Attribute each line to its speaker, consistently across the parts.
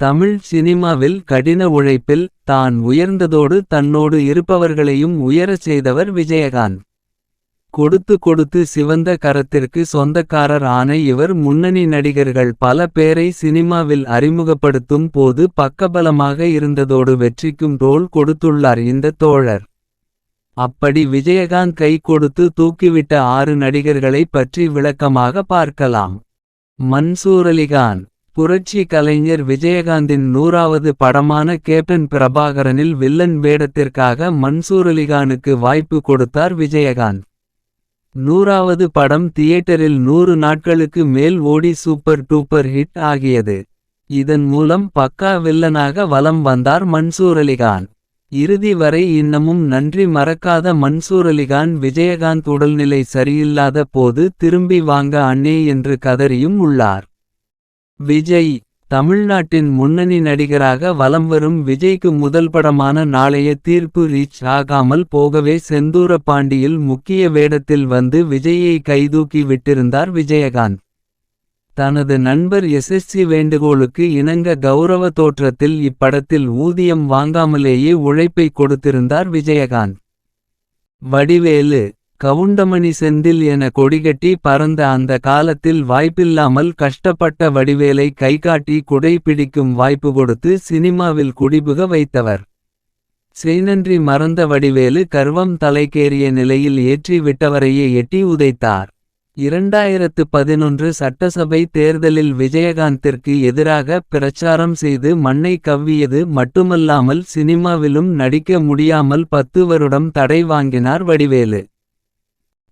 Speaker 1: தமிழ் சினிமாவில் கடின உழைப்பில் தான் உயர்ந்ததோடு தன்னோடு இருப்பவர்களையும் உயரச் செய்தவர் விஜயகாந்த். கொடுத்து கொடுத்து சிவந்த கரத்திற்கு சொந்தக்காரர் ஆன இவர் முன்னணி நடிகர்கள் பல பேரை சினிமாவில் அறிமுகப்படுத்தும் போது பக்கபலமாக இருந்ததோடு வெற்றிக்கும் ரோல் கொடுத்துள்ளார் இந்த தோழர். அப்படி விஜயகாந்த் கை கொடுத்து தூக்கிவிட்ட ஆறு நடிகர்களை பற்றி விளக்கமாக பார்க்கலாம். மன்சூர் அலிகான் புரட்சி கலைஞர் விஜயகாந்தின் நூறாவது படமான கேப்டன் பிரபாகரனில் வில்லன் வேடத்திற்காக மன்சூர் அலிகானுக்கு வாய்ப்பு கொடுத்தார் விஜயகாந்த். நூறாவது படம் தியேட்டரில் நூறு நாட்களுக்கு மேல் ஓடி சூப்பர் டூப்பர் ஹிட் ஆகியது. இதன் மூலம் பக்கா வில்லனாக வலம் வந்தார் மன்சூர் அலிகான். இறுதி வரை இன்னமும் நன்றி மறக்காத மன்சூர் அலிகான் விஜயகாந்த் உடல்நிலை சரியில்லாத போது திரும்பி வாங்க அண்ணே என்று கதறியும் உள்ளார். விஜய் தமிழ்நாட்டின் முன்னணி நடிகராக வலம் வரும் விஜய்க்கு முதல் படமான நாளைய தீர்ப்பு ரீச் ஆகாமல் போகவே செந்தூர பாண்டியில் முக்கிய வேடத்தில் வந்து விஜயை கைதூக்கி விட்டிருந்தார் விஜயகாந்த். தனது நண்பர் எஸ்எஸ்சி வேண்டுகோளுக்கு இணங்க கௌரவ தோற்றத்தில் இப்படத்தில் ஊதியம் வாங்காமலேயே உழைப்பை கொடுத்திருந்தார் விஜயகாந்த். வடிவேலு கவுண்டமணி செந்தில் என கொடிகட்டி பறந்த அந்த காலத்தில் வாய்ப்பில்லாமல் கஷ்டப்பட்ட வடிவேலை கைகாட்டி குடை பிடிக்கும் வாய்ப்பு கொடுத்து சினிமாவில் குடிபுக வைத்தவர். செய்நன்றி மறந்த வடிவேலு கர்வம் தலைக்கேறிய நிலையில் ஏற்றி விட்டவரையே எட்டி உதைத்தார். இரண்டாயிரத்து பதினொன்று சட்டசபை தேர்தலில் விஜயகாந்திற்கு எதிராக பிரச்சாரம் செய்து மண்ணை கவ்வியது மட்டுமல்லாமல் சினிமாவிலும் நடிக்க முடியாமல் பத்து வருடம் தடை வாங்கினார் வடிவேலு.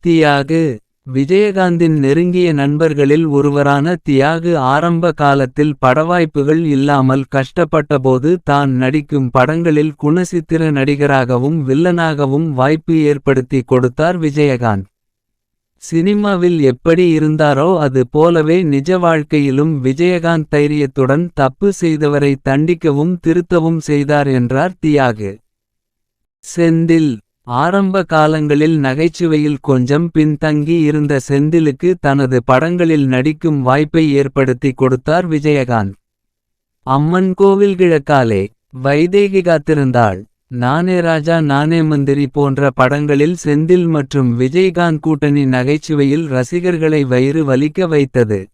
Speaker 1: தியாகு விஜயகாந்தின் நெருங்கிய நண்பர்களில் ஒருவரான தியாகு ஆரம்ப காலத்தில் படவாய்ப்புகள் இல்லாமல் கஷ்டப்பட்டபோது தான் நடிக்கும் படங்களில் குணசித்திர நடிகராகவும் வில்லனாகவும் வாய்ப்பு ஏற்படுத்தி கொடுத்தார் விஜயகாந்த். சினிமாவில் எப்படி இருந்தாரோ அது போலவே நிஜ வாழ்க்கையிலும் விஜயகாந்த் தைரியத்துடன் தப்பு செய்தவரை தண்டிக்கவும் திருத்தவும் செய்தார் என்றார் தியாகு. செந்தில் ஆரம்ப காலங்களில் நகைச்சுவையில் கொஞ்சம் பின்தங்கி இருந்த செந்திலுக்கு தனது படங்களில் நடிக்கும் வாய்ப்பை ஏற்படுத்தி கொடுத்தார் விஜயகாந்த். அம்மன் கோவில் கிழக்காலே வைதேகி காத்திருந்தாள். நானே ராஜா நானே மந்திரி போன்ற படங்களில் செந்தில் மற்றும் விஜயகாந்த் கூட்டணி நகைச்சுவையில் ரசிகர்களை வயிறு வலிக்க வைத்தது.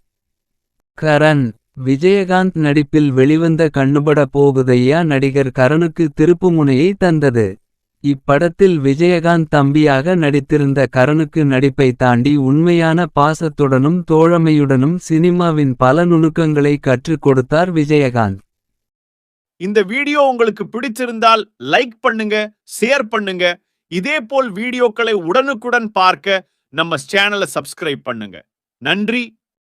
Speaker 1: கரண் விஜயகாந்த் நடிப்பில் வெளிவந்த கண்ணுபட போகுதையா நடிகர் கரனுக்கு திருப்புமுனையை தந்தது. இப்படத்தில் விஜயகாந்த் தம்பியாக நடித்திருந்த கரனுக்கு நடிப்பை தாண்டி உண்மையான பாசத்துடனும் தோழமையுடனும் சினிமாவின் பல நுணுக்கங்களை கற்றுக் கொடுத்தார் விஜயகாந்த்.
Speaker 2: இந்த வீடியோ உங்களுக்கு பிடிச்சிருந்தால் லைக் பண்ணுங்க ஷேர் பண்ணுங்க இதே போல் வீடியோக்களை உடனுக்குடன் பார்க்க நம்ம சேனலை சப்ஸ்கிரைப் பண்ணுங்க நன்றி